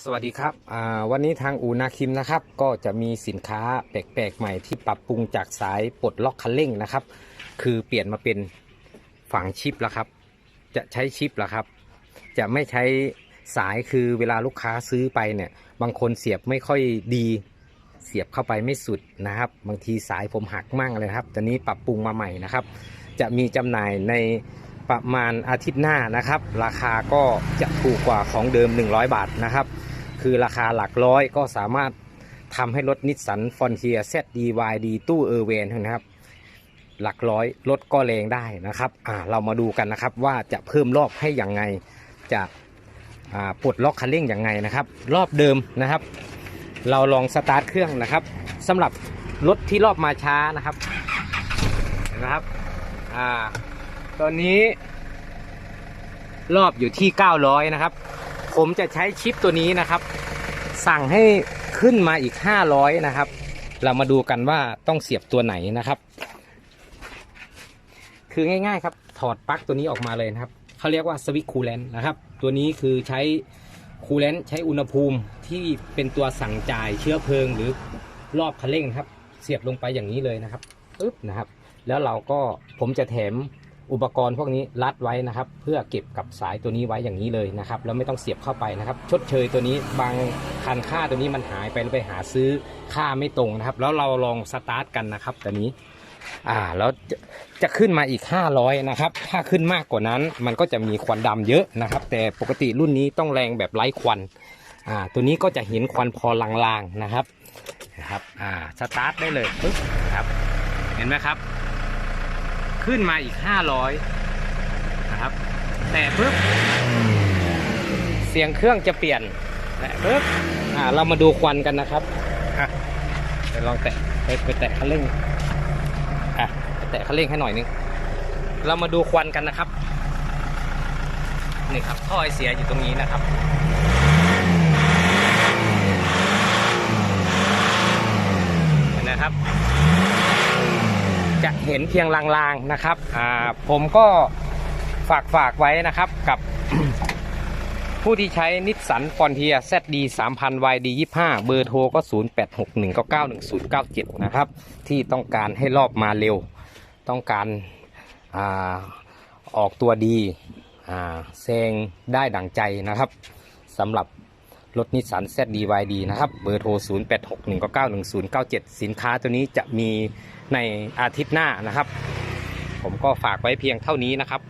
สวัสดีครับวันนี้ทางอูนาคิมนะครับ ก็จะมีสินค้าแปลกๆใหม่ที่ปรับปรุงจากสายปลดล็อกคันเร่งนะครับ คือเปลี่ยนมาเป็นฝังชิปแล้วครับ จะใช้ชิปแล้วครับ จะไม่ใช้สายคือเวลาลูกค้าซื้อไปเนี่ย บางคนเสียบไม่ค่อยดีเสียบเข้าไปไม่สุดนะครับ บางทีสายผมหักมั่งเลยครับตอนนี้ปรับปรุงมาใหม่นะครับ จะมีจำหน่ายในประมาณอาทิตย์หน้านะครับ ราคาก็จะถูกกว่าของเดิม 100 บาทนะครับ คือราคาหลักร้อยก็สามารถทำให้รถนิสสันฟอนเทีย ZDYD ตู้เออร์เวนนะครับ หลักร้อยรถก็แรงได้นะครับอ่าเรามาดูกันนะครับว่าจะเพิ่มรอบให้อย่างไงจะอ่าปลดล็อกคันเร่งอย่างไงนะครับ รอบเดิมนะครับ เราลองสตาร์ทเครื่องนะครับสำหรับรถที่รอบมาช้านะครับนะครับอ่าตอนนี้รอบอยู่ที่ 900 นะครับ ผมจะใช้ชิปตัวนี้นะครับ สั่งให้ขึ้นมาอีก 500 นะครับ เรามาดูกันว่าต้องเสียบตัวไหนนะครับ คือง่ายๆครับ ถอดปลั๊กตัวนี้ออกมาเลยนะครับเขาเรียกว่าสวิตคูลเลนนะครับ ตัวนี้คือใช้คูลเลนใช้อุณหภูมิที่เป็นตัวสั่งจ่ายเชื้อเพลิงหรือรอบคันเร่งนะครับ เสียบลงไปอย่างนี้เลยนะครับปึ๊บนะครับ แล้วเราก็ผมจะแถม อุปกรณ์พวกนี้รัดไว้นะครับ เพื่อเก็บกับสายตัวนี้ไว้อย่างนี้เลยนะครับแล้วไม่ต้องเสียบเข้าไปนะครับ ชดเชยตัวนี้บางคันค่าตัวนี้มันหายไปไปหาซื้อค่าไม่ตรงนะครับ แล้วเราลองสตาร์ทกันนะครับตัวนี้อ่าแล้วจะจะขึ้นมาอีก 500นะครับถ้าขึ้นมากกว่านั้นมันก็จะมีควันดำเยอะนะครับ แต่ปกติรุ่นนี้ต้องแรงแบบไร้ควันอ่าตัวนี้ก็จะเห็นควันพอลางๆนะครับนะครับอ่าสตาร์ทได้เลยปึ๊บครับเห็นไหมครับ ขึ้นมาอีก 500 นะครับ แต่ปึ๊บเสียงเครื่องจะเปลี่ยนแต่ปึ๊บอ่าเรามาดูควันกันนะครับอะเดี๋ยวลองแตะไปไปแตะคันเร่งอะไปแตะคันเร่งให้หน่อยนึงเรามาดูควันกันนะครับนี่ครับท่อไอเสียอยู่ตรงนี้นะครับเห็นนะครับ เห็นเพียงลางๆนะครับอ่าผมก็ฝากฝากไว้นะครับกับ ผู้ที่ใช้นิสสันฟอนเทีย ZD 3000 YD 25 เบอร์โทรก็ 0861991097 นะครับ ที่ต้องการให้รอบมาเร็ว ต้องการอาออกตัวดีอ่าแซงได้ดั่งใจนะครับสำหรับรถนิสสัน ZD YD นะครับ เบอร์โทร 0861991097 สินค้าตัวนี้จะมี ในอาทิตย์หน้านะครับ ผมก็ฝากไว้เพียงเท่านี้นะครับ